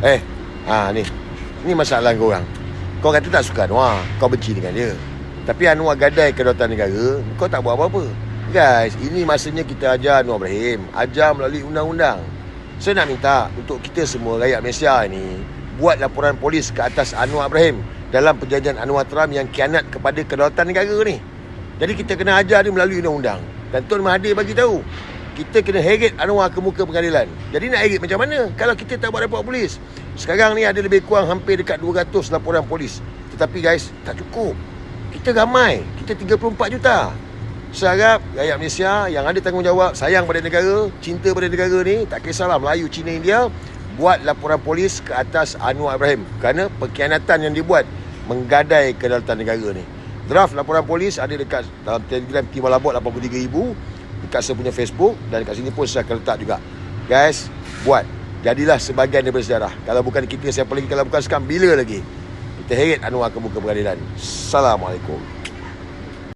Eh, ha ni. Ni masalah kau orang. Kau kata tak suka Anwar, kau benci dengan dia. Tapi Anwar gadai kedaulatan negara, kau tak buat apa-apa. Guys, ini masanya kita ajar Anwar Ibrahim. Ajar melalui undang-undang. Saya nak minta untuk kita semua rakyat Malaysia ni buat laporan polis ke atas Anwar Ibrahim dalam perjanjian Anwar Trump yang kianat kepada kedaulatan negara ni. Jadi kita kena ajar dia melalui undang-undang. Dan Tuan Mahathir bagi tahu, kita kena heret Anwar ke muka pengadilan. Jadi nak heret macam mana kalau kita tak buat report polis? Sekarang ni ada lebih kurang hampir dekat 200 laporan polis. Tetapi guys, tak cukup. Kita ramai. Kita 34 juta. Saya harap rakyat Malaysia yang ada tanggungjawab, sayang pada negara, cinta pada negara ni, tak kisahlah Melayu, Cina, India, buat laporan polis ke atas Anwar Ibrahim kerana pengkhianatan yang dibuat menggadai kedaulatan negara ni. Draft laporan polis ada dekat dalam Telegram Tim Malabot 83,000 dekat saya punya Facebook dan dekat sini pun saya akan letak juga. Guys, buat. Jadilah sebahagian daripada sejarah. Kalau bukan kita, siapa lagi? Kalau bukan sekarang, bila lagi? Kita heret Anwar ke muka pengadilan. Assalamualaikum.